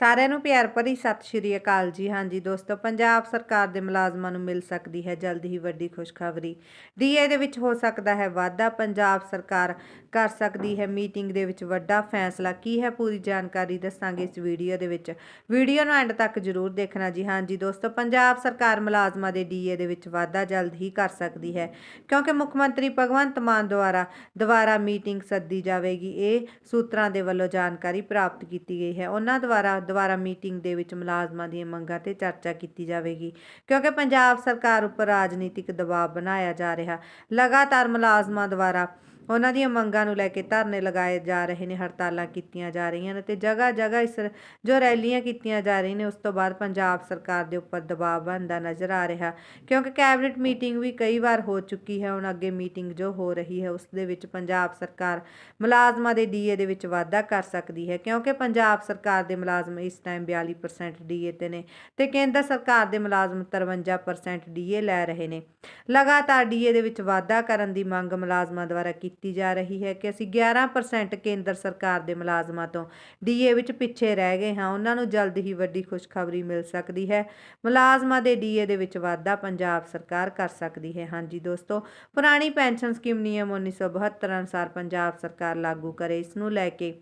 ਸਾਰਿਆਂ ਨੂੰ ਪਿਆਰ ਭਰੀ ਸਤਿ ਸ਼੍ਰੀ ਅਕਾਲ ਜੀ। ਹਾਂਜੀ ਦੋਸਤੋ, ਪੰਜਾਬ ਸਰਕਾਰ ਦੇ ਮੁਲਾਜ਼ਮਾਂ ਨੂੰ ਮਿਲ ਸਕਦੀ ਹੈ ਜਲਦ ਹੀ ਵੱਡੀ ਖੁਸ਼ਖਬਰੀ। ਡੀਏ ਦੇ ਵਿੱਚ ਹੋ ਸਕਦਾ ਹੈ ਵਾਧਾ, ਪੰਜਾਬ ਸਰਕਾਰ ਕਰ ਸਕਦੀ ਹੈ ਮੀਟਿੰਗ ਦੇ ਵਿੱਚ ਵੱਡਾ ਫੈਸਲਾ। ਕੀ ਹੈ ਪੂਰੀ ਜਾਣਕਾਰੀ ਦੱਸਾਂਗੇ ਇਸ ਵੀਡੀਓ ਦੇ ਵਿੱਚ। ਵੀਡੀਓ ਨੂੰ ਐਂਡ ਤੱਕ ਜਰੂਰ ਦੇਖਣਾ ਜੀ। ਹਾਂਜੀ ਦੋਸਤੋ, ਪੰਜਾਬ ਸਰਕਾਰ ਮੁਲਾਜ਼ਮਾਂ ਦੇ ਡੀਏ ਦੇ ਵਿੱਚ ਵਾਧਾ ਜਲਦ ਹੀ ਕਰ ਸਕਦੀ ਹੈ ਕਿਉਂਕਿ ਮੁੱਖ ਮੰਤਰੀ ਭਗਵੰਤ ਮਾਨ ਦੁਆਰਾ ਦੁਬਾਰਾ ਮੀਟਿੰਗ ਸੱਦੀ ਜਾਵੇਗੀ। ਇਹ ਸੂਤਰਾਂ ਦੇ ਵੱਲੋਂ ਜਾਣਕਾਰੀ ਪ੍ਰਾਪਤ ਕੀਤੀ ਗਈ ਹੈ। ਉਹਨਾਂ ਦੁਆਰਾ ਦੁਆਰਾ ਮੀਟਿੰਗ ਦੇ ਵਿੱਚ ਮੁਲਾਜ਼ਮਾਂ ਦੀਆਂ ਮੰਗਾਂ ਤੇ ਚਰਚਾ ਕੀਤੀ ਜਾਵੇਗੀ। ਕਿਉਂਕਿ ਪੰਜਾਬ ਸਰਕਾਰ ਉੱਪਰ ਰਾਜਨੀਤਿਕ ਦਬਾਅ ਬਣਾਇਆ ਜਾ ਰਿਹਾ। ਲਗਾਤਾਰ ਮੁਲਾਜ਼ਮਾਂ ਦੁਆਰਾ ਉਹਨਾਂ ਦੀਆਂ ਮੰਗਾਂ ਨੂੰ ਲੈ ਕੇ ਧਰਨੇ ਲਗਾਏ ਜਾ ਰਹੇ ਨੇ, ਹੜਤਾਲਾਂ ਕੀਤੀਆਂ ਜਾ ਰਹੀਆਂ ਨੇ ਤੇ ਜਗ੍ਹਾ ਜਗ੍ਹਾ ਇਸ ਜੋ ਰੈਲੀਆਂ ਕੀਤੀਆਂ ਜਾ ਰਹੀਆਂ ਨੇ, ਉਸ ਤੋਂ ਬਾਅਦ ਪੰਜਾਬ ਸਰਕਾਰ ਦੇ ਉੱਪਰ ਦਬਾਅ ਬਣਦਾ ਨਜ਼ਰ ਆ ਰਿਹਾ। ਕਿਉਂਕਿ ਕੈਬਨਿਟ ਮੀਟਿੰਗ ਵੀ ਕਈ ਵਾਰ ਹੋ ਚੁੱਕੀ ਹੈ, ਹੁਣ ਅੱਗੇ ਮੀਟਿੰਗ ਜੋ ਹੋ ਰਹੀ ਹੈ, ਉਸ ਦੇ ਵਿੱਚ ਪੰਜਾਬ ਸਰਕਾਰ ਮੁਲਾਜ਼ਮਾਂ ਦੇ ਡੀਏ ਦੇ ਵਿੱਚ ਵਾਧਾ ਕਰ ਸਕਦੀ ਹੈ, ਕਿਉਂਕਿ ਪੰਜਾਬ ਸਰਕਾਰ ਦੇ ਮੁਲਾਜ਼ਮ ਇਸ ਟਾਈਮ 42% ਡੀਏ ਤੇ ਨੇ ਤੇ ਕੇਂਦਰ ਸਰਕਾਰ ਦੇ ਮੁਲਾਜ਼ਮ 53% ਡੀਏ ਲੈ ਰਹੇ ਨੇ। ਲਗਾਤਾਰ ਡੀਏ ਦੇ ਵਿੱਚ ਵਾਧਾ ਕਰਨ ਦੀ ਮੰਗ ਮੁਲਾਜ਼ਮਾਂ ਦੁਆਰਾ ਕੀਤੀ ਕੀਤੀ ਜਾ ਰਹੀ ਹੈ ਕਿ ਅਸੀਂ 11% ਕੇਂਦਰ ਸਰਕਾਰ ਦੇ ਮੁਲਾਜ਼ਮਾਂ ਤੋਂ ਡੀਏ ਵਿੱਚ ਪਿੱਛੇ ਰਹਿ ਗਏ ਹਾਂ। ਉਹਨਾਂ ਨੂੰ ਜਲਦ ਹੀ ਵੱਡੀ ਖੁਸ਼ਖਬਰੀ ਮਿਲ ਸਕਦੀ ਹੈ। ਮੁਲਾਜ਼ਮਾਂ ਦੇ ਡੀਏ ਦੇ ਵਿੱਚ ਵਾਧਾ ਪੰਜਾਬ ਸਰਕਾਰ ਕਰ ਸਕਦੀ ਹੈ। ਹਾਂਜੀ ਦੋਸਤੋ, ਪੁਰਾਣੀ ਪੈਨਸ਼ਨ ਸਕੀਮ ਨਿਯਮ 1972 ਅਨੁਸਾਰ ਪੰਜਾਬ ਸਰਕਾਰ ਲਾਗੂ ਕਰੇ। ਇਸ ਨੂੰ ਲੈ ਕੇ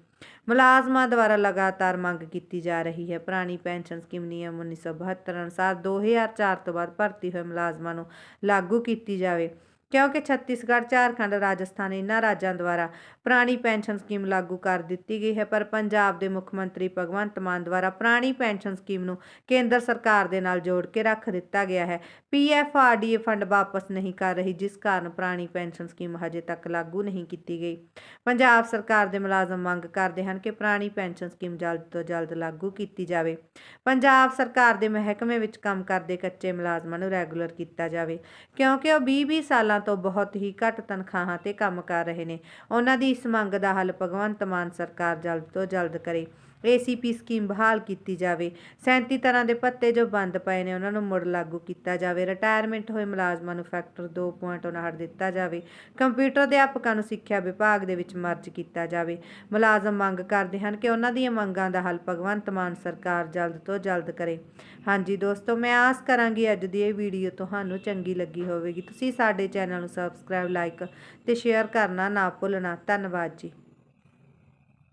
ਮੁਲਾਜ਼ਮਾਂ ਦੁਆਰਾ ਲਗਾਤਾਰ ਮੰਗ ਕੀਤੀ ਜਾ ਰਹੀ ਹੈ। ਪੁਰਾਣੀ ਪੈਨਸ਼ਨ ਸਕੀਮ ਨਿਯਮ 1972 ਅਨੁਸਾਰ 2004 ਤੋਂ ਬਾਅਦ ਭਰਤੀ ਹੋਏ ਮੁਲਾਜ਼ਮਾਂ ਨੂੰ ਲਾਗੂ ਕੀਤੀ ਜਾਵੇ। ਕਿਉਂਕਿ ਛੱਤੀਸਗੜ੍ਹ, ਝਾਰਖੰਡ ਰਾਜਸਥਾਨ ਇਹਨਾਂ ਰਾਜਾਂ ਦੁਆਰਾ ਪੁਰਾਣੀ ਪੈਨਸ਼ਨ ਸਕੀਮ ਲਾਗੂ ਕਰ ਦਿੱਤੀ ਗਈ ਹੈ, ਪਰ ਪੰਜਾਬ ਦੇ ਮੁੱਖ ਮੰਤਰੀ ਭਗਵੰਤ ਮਾਨ ਦੁਆਰਾ ਪੁਰਾਣੀ ਪੈਨਸ਼ਨ ਸਕੀਮ ਨੂੰ ਕੇਂਦਰ ਸਰਕਾਰ ਦੇ ਨਾਲ ਜੋੜ ਕੇ ਰੱਖ ਦਿੱਤਾ ਗਿਆ ਹੈ। ਪੀਐਫਆਰਡੀਏ ਫੰਡ ਵਾਪਸ ਨਹੀਂ ਕਰ ਰਹੀ, ਜਿਸ ਕਾਰਨ ਪੁਰਾਣੀ ਪੈਨਸ਼ਨ ਸਕੀਮ ਹਜੇ ਤੱਕ ਲਾਗੂ ਨਹੀਂ ਕੀਤੀ ਗਈ। ਪੰਜਾਬ ਸਰਕਾਰ ਦੇ ਮੁਲਾਜ਼ਮ ਮੰਗ ਕਰਦੇ ਹਨ ਕਿ ਪੁਰਾਣੀ ਪੈਨਸ਼ਨ ਸਕੀਮ ਜਲਦ ਤੋਂ ਜਲਦ ਲਾਗੂ ਕੀਤੀ ਜਾਵੇ। ਪੰਜਾਬ ਸਰਕਾਰ ਦੇ ਮਹਿਕਮੇ ਵਿੱਚ ਕੰਮ ਕਰਦੇ ਕੱਚੇ ਮੁਲਾਜ਼ਮਾਂ ਨੂੰ ਰੈਗੂਲਰ ਕੀਤਾ ਜਾਵੇ, ਕਿਉਂਕਿ ਉਹ 20-20 ਸਾਲਾਂ ਤੋਂ ਬਹੁਤ ਹੀ ਘੱਟ ਤਨਖਾਹਾਂ ਤੇ ਕੰਮ ਕਰ ਰਹੇ ਨੇ। ਉਹਨਾਂ ਦੀ ਇਸ ਮੰਗ ਦਾ ਹੱਲ ਭਗਵੰਤ ਮਾਨ ਸਰਕਾਰ ਜਲਦ ਤੋਂ ਜਲਦ ਕਰੇ। ਏਸੀਪੀ ਸਕੀਮ ਬਹਾਲ ਕੀਤੀ ਜਾਵੇ। 37 ਤਰ੍ਹਾਂ ਦੇ ਭੱਤੇ ਜੋ ਬੰਦ ਪਏ ਨੇ, ਉਹਨਾਂ ਨੂੰ ਮੁੜ ਲਾਗੂ ਕੀਤਾ ਜਾਵੇ। ਰਿਟਾਇਰਮੈਂਟ ਹੋਏ ਮੁਲਾਜ਼ਮਾਂ ਨੂੰ ਫੈਕਟਰ 2.59 ਦਿੱਤਾ ਜਾਵੇ। ਕੰਪਿਊਟਰ ਅਧਿਆਪਕਾਂ ਨੂੰ ਸਿੱਖਿਆ ਵਿਭਾਗ ਦੇ ਵਿੱਚ ਮਰਜ ਕੀਤਾ ਜਾਵੇ। ਮੁਲਾਜ਼ਮ ਮੰਗ ਕਰਦੇ ਹਨ ਕਿ ਉਹਨਾਂ ਦੀਆਂ ਮੰਗਾਂ ਦਾ ਹੱਲ ਭਗਵੰਤ ਮਾਨ ਸਰਕਾਰ ਜਲਦ ਤੋਂ ਜਲਦ ਕਰੇ। ਹਾਂਜੀ ਦੋਸਤੋ, ਮੈਂ ਆਸ ਕਰਾਂਗੀ ਅੱਜ ਦੀ ਇਹ ਵੀਡੀਓ ਤੁਹਾਨੂੰ ਚੰਗੀ ਲੱਗੀ ਹੋਵੇਗੀ। ਤੁਸੀਂ ਸਾਡੇ ਚੈਨਲ ਨੂੰ ਸਬਸਕ੍ਰਾਈਬ ਲਾਈਕ ਤੇ ਸ਼ੇਅਰ ਕਰਨਾ ਨਾ ਭੁੱਲਣਾ। ਧੰਨਵਾਦ ਜੀ।